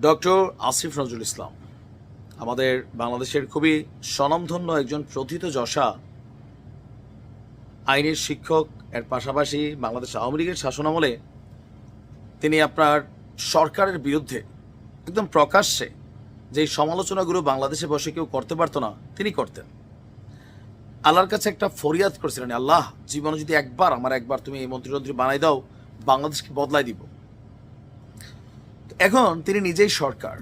Doctor Asif Nazrul Islam, আমাদের বাংলাদেশের খুবই স্বনামধন্য একজন প্রথিত যশা, আইনের শিক্ষক, এর পাশাপাশি বাংলাদেশ আওয়ামী লীগের শাসনামলে তিনি আপনার সরকারের বিরুদ্ধে একদম প্রকাশ্যে যে সমালোচনাগুলো বাংলাদেশে বসে কেউ করতে পারতো না, তিনি করতেন। আল্লাহর কাছে একটা ফরিয়াদ করেছিলেন, আল্লাহ, জীবনে যদি একবার, আমার একবার তুমি এই মন্ত্রী বানাই দাও, বাংলাদেশকে বদলাই দিব। এখন তিনি নিজেই সরকার।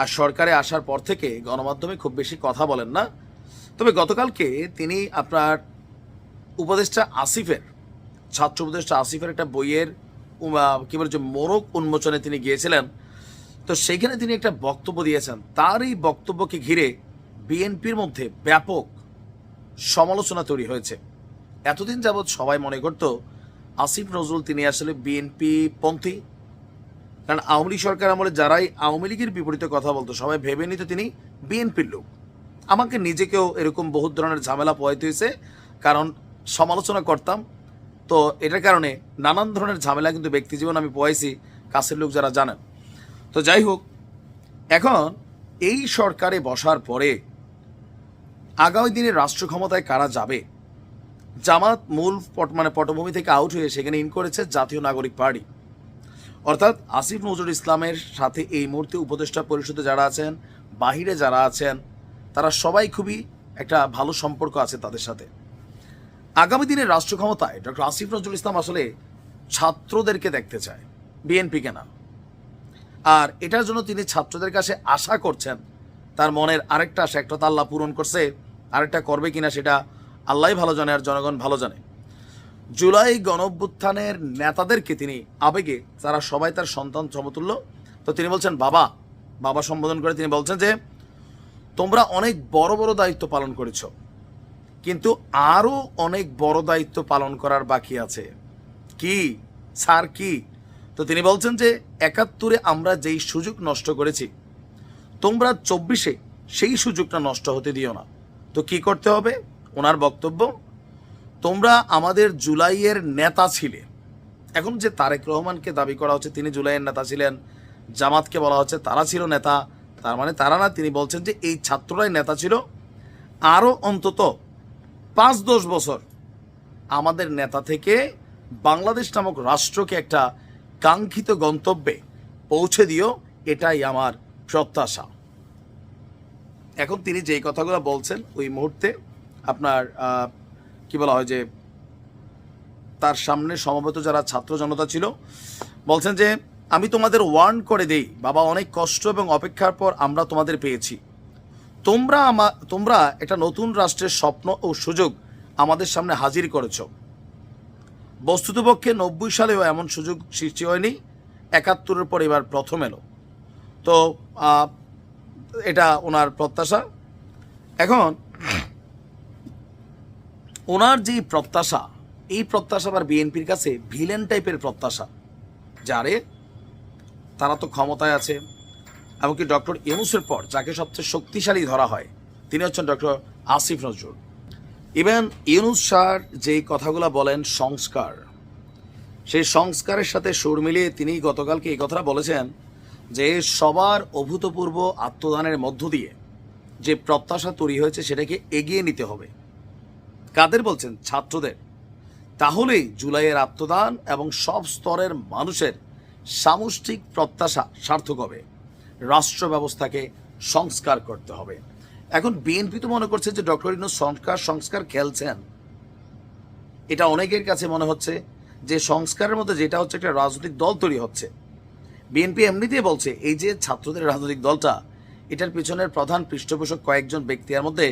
আর সরকারে আসার পর থেকে গণমাধ্যমে খুব বেশি কথা বলেন না। তবে গতকালকে তিনি আপনার উপদেষ্টা আসিফের, ছাত্র উপদেষ্টা আসিফের একটা বইয়ের কি বলে যে মোরক উন্মোচনে তিনি গিয়েছিলেন। তো সেইখানে তিনি একটা বক্তব্য দিয়েছেন। তার এই বক্তব্যকে ঘিরে বিএনপির মধ্যে ব্যাপক সমালোচনা তৈরি হয়েছে। এতদিন যাবৎ সবাই মনে করত, আসিফ নজরুল তিনি আসলে বিএনপি পন্থী। কারণ আওয়ামী লীগ সরকার আমলে যারাই আওয়ামী লীগের বিপরীতে কথা বলতো, সবাই ভেবে নিত তিনি বিএনপির লোক। আমাকে নিজেকেও এরকম বহুত ধরনের ঝামেলা পোয়াইতে হয়েছে কারণ সমালোচনা করতাম। তো এটার কারণে নানান ধরনের ঝামেলা কিন্তু ব্যক্তি জীবন আমি পোয়াইছি কাছের লোক যারা জানেন। তো যাই হোক, এখন এই সরকারে বসার পরে আগামী দিনে রাষ্ট্র ক্ষমতায় কারা যাবে? জামাত মূল পট মানে পটভূমি থেকে আউট হয়ে সেখানে ইন করেছে জাতীয় নাগরিক পার্টি। অর্থাৎ আসিফ নজরুল ইসলামের সাথে এই মুহূর্তে উপদেষ্টা পরিষদে যারা আছেন, বাহিরে যারা আছেন, তারা সবাই খুবই একটা ভালো সম্পর্ক আছে তাদের সাথে। আগামী দিনের রাষ্ট্র ক্ষমতায় ডক্টর আসিফ নজরুল ইসলাম আসলে ছাত্রদেরকে দেখতে চায়, বিএনপিকে না। আর এটার জন্য তিনি ছাত্রদের কাছে আশা করছেন, তার মনের আরেকটা আশা, একটা তো আল্লাহ পূরণ করছে, আরেকটা করবে কিনা সেটা আল্লাহ ভালো জানে আর জনগণ ভালো জানে। জুলাই গণঅভ্যুত্থানের নেতাদেরকে তিনি আবেগে তারা সবাই তার সন্তান সমতুল্য, তো তিনি বলছেন, বাবা। বাবা সম্বোধন করে তিনি বলছেন যে, তোমরা অনেক বড় বড় দায়িত্ব পালন করেছ, কিন্তু আরও অনেক বড় দায়িত্ব পালন করার বাকি আছে। কি? স্যার, কি? তো তিনি বলছেন যে, একাত্তরে আমরা যেই সুযোগ নষ্ট করেছি, তোমরা চব্বিশে সেই সুযোগটা নষ্ট হতে দিও না। তো কি করতে হবে? ওনার বক্তব্য তোমরা আমাদের জুলাইয়ের নেতা ছিলে। এখন যে তারেক রহমানকে দাবি করা হচ্ছে, তিনি জুলাইয়ের নেতা ছিলেন, জামাতকে বলা হচ্ছে তারা ছিল নেতা, তার মানে তারা না, তিনি বলছেন যে এই ছাত্ররাই নেতা ছিল। আরও অন্তত পাঁচ দশ বছর আমাদের নেতা থেকে বাংলাদেশ নামক রাষ্ট্রকে একটা কাঙ্ক্ষিত গন্তব্যে পৌঁছে দিও, এটাই আমার প্রত্যাশা। এখন তিনি যেই কথাগুলো বলছেন, ওই মুহূর্তে আপনার কি বলা হয় যে, তার সামনে সমবেত যারা ছাত্র জনতা ছিল, বলছেন যে, আমি তোমাদের ওয়ার্ন করে দেই, বাবা অনেক কষ্ট এবং অপেক্ষার পর আমরা তোমাদের পেয়েছি। তোমরা আমা, তোমরা একটা নতুন রাষ্ট্রের স্বপ্ন ও সুযোগ আমাদের সামনে হাজির করেছ। বস্তুতপক্ষে নব্বই সালেও এমন সুযোগ সৃষ্টি হয়নি, একাত্তরের পর এবার প্রথম এলো। তো এটা ওনার প্রত্যাশা। এখন ওনার যে প্রত্যাশা, এই প্রত্যাশা আবার বিএনপির কাছে ভিলেন টাইপের প্রত্যাশা, যারে তারা তো ক্ষমতায় আছে, এমনকি ডক্টর ইউনুসের পর যাকে সবচেয়ে শক্তিশালী ধরা হয়, তিনি হচ্ছেন doctor Asif Nazrul. Even Yunus sir যেই কথাগুলো বলেন সংস্কার, সেই সংস্কারের সাথে সুর মিলিয়ে তিনি গতকালকে এই কথাটা বলেছেন যে সবার অভূতপূর্ব আত্মদানের মধ্য দিয়ে যে প্রত্যাশা তৈরি হয়েছে সেটাকে এগিয়ে নিতে হবে। কাদের বলছেন? ছাত্রদের। তাহলেই জুলাইয়ের আত্মদান এবং সব স্তরের মানুষের সামষ্টিক প্রত্যাশা সার্থক হবে। রাষ্ট্র ব্যবস্থাকে সংস্কার করতে হবে। এখন বিএনপি তো মনে করছে যে ডক্টর ইনু সংস্কার সংস্কার খেলছেন। এটা অনেকের কাছে মনে হচ্ছে যে সংস্কারের মধ্যে যেটা হচ্ছে একটা রাজনৈতিক দল তৈরি হচ্ছে। বিএনপি এমনিতেই বলছে, এই যে ছাত্রদের রাজনৈতিক দলটা, এটার পিছনের প্রধান পৃষ্ঠপোষক কয়েকজন ব্যক্তির মধ্যে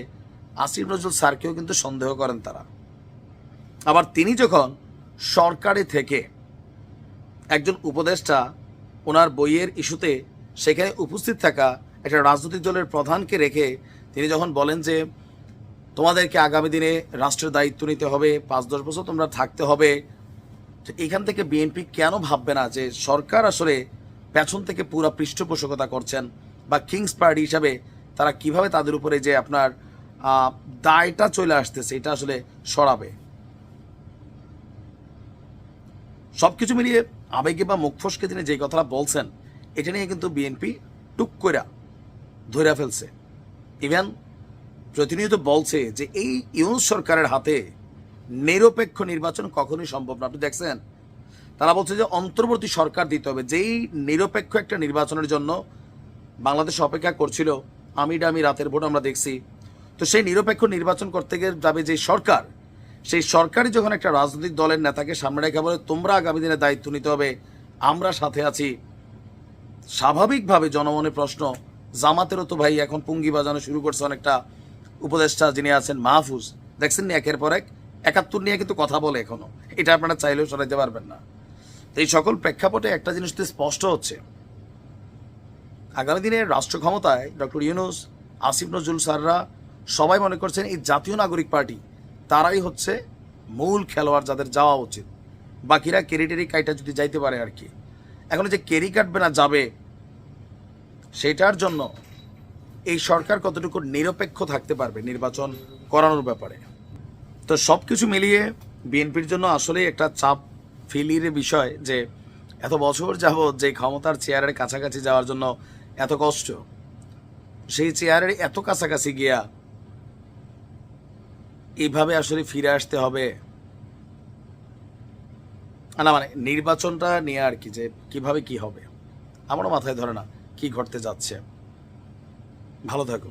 আসিফ নজরুল স্যারকেও কিন্তু সন্দেহ করেন তারা। আবার তিনি যখন সরকারে থেকে একজন উপদেষ্টা ওনার বইয়ের ইস্যুতে সেখানে উপস্থিত থাকা একটা রাজনৈতিক দলের প্রধানকে রেখে তিনি যখন বলেন যে, তোমাদেরকে আগামী দিনে রাষ্ট্রের দায়িত্ব নিতে হবে, পাঁচ দশ বছর তোমরা থাকতে হবে। তো এখান থেকে বিএনপি কেন ভাববে না যে, সরকার আসলে পেছন থেকে পুরো পৃষ্ঠপোষকতা করছেন বা কিংস পার্টি হিসাবে তারা কীভাবে তাদের উপরে যে আপনার দায়টা চলে আসতেছে, এটা আসলে সরাবে। সবকিছু মিলিয়ে আবেগে বা মুখ ফসকে তিনি যে কথাটা বলছেন, এটা নিয়ে কিন্তু বিএনপি টুক কইরা ধরে ফেলছে। ইভেন প্রতিনিয়ত বলছে যে এই ইউনুস সরকারের হাতে নিরপেক্ষ নির্বাচন কখনোই সম্ভব না। আপনি দেখছেন, তারা বলছে যে অন্তর্বর্তী সরকার দিতে হবে। যেই নিরপেক্ষ একটা নির্বাচনের জন্য বাংলাদেশ অপেক্ষা করছিল, আমি ডামি রাতের ভোট আমরা দেখছি তো সেই নিরপেক্ষ নির্বাচন করতে গিয়ে যাবে যে সরকার, সেই সরকারই যখন একটা রাজনৈতিক দলের নেতাকে সামনে রেখে বলে, তোমরা আগামী দিনে দায়িত্ব নিতে হবে, আমরা সাথে আছি। স্বাভাবিকভাবে জনমনে প্রশ্ন, জামাতেরও তো ভাই এখন পুঙ্গি বাজানো শুরু করছে অনেকটা। উপদেষ্টা যিনি আছেন মাহফুজ, দেখছেন একের পর এক? একাত্তর নিয়ে কিন্তু কথা বলে এখনও। এটা আপনারা চাইলেও সরাইতে পারবেন না। তো এই সকল প্রেক্ষাপটে একটা জিনিস তো স্পষ্ট হচ্ছে। আগামী দিনে রাষ্ট্র ক্ষমতায় ডক্টর ইউনুস, আসিফ নজরুল স্যাররা সবাই মনে করছেন এই জাতীয় নাগরিক পার্টি, তারাই হচ্ছে মূল খেলোয়াড় যাদের যাওয়া উচিত। বাকিরা কেরিটেরি কাইটা যদি যাইতে পারে আর কি। এখন যে কেরি কাটবে না যাবে, সেটার জন্য এই সরকার কতটুকু নিরপেক্ষ থাকতে পারবে নির্বাচন করানোর ব্যাপারে। তো সব কিছু মিলিয়ে বিএনপির জন্য আসলে একটা চাপ ফিলির বিষয় যে এত বছর যাবৎ যে ক্ষমতার চেয়ারের কাছাকাছি যাওয়ার জন্য এত কষ্ট, সেই চেয়ারের এত কাছাকাছি গিয়া এইভাবে আসলে ফিরে আসতে হবে। না মানে নির্বাচনটা নিয়ে আর কি যে কীভাবে কি হবে। আমারও মাথায় ধরে না কি ঘটতে যাচ্ছে। ভালো থাকুন।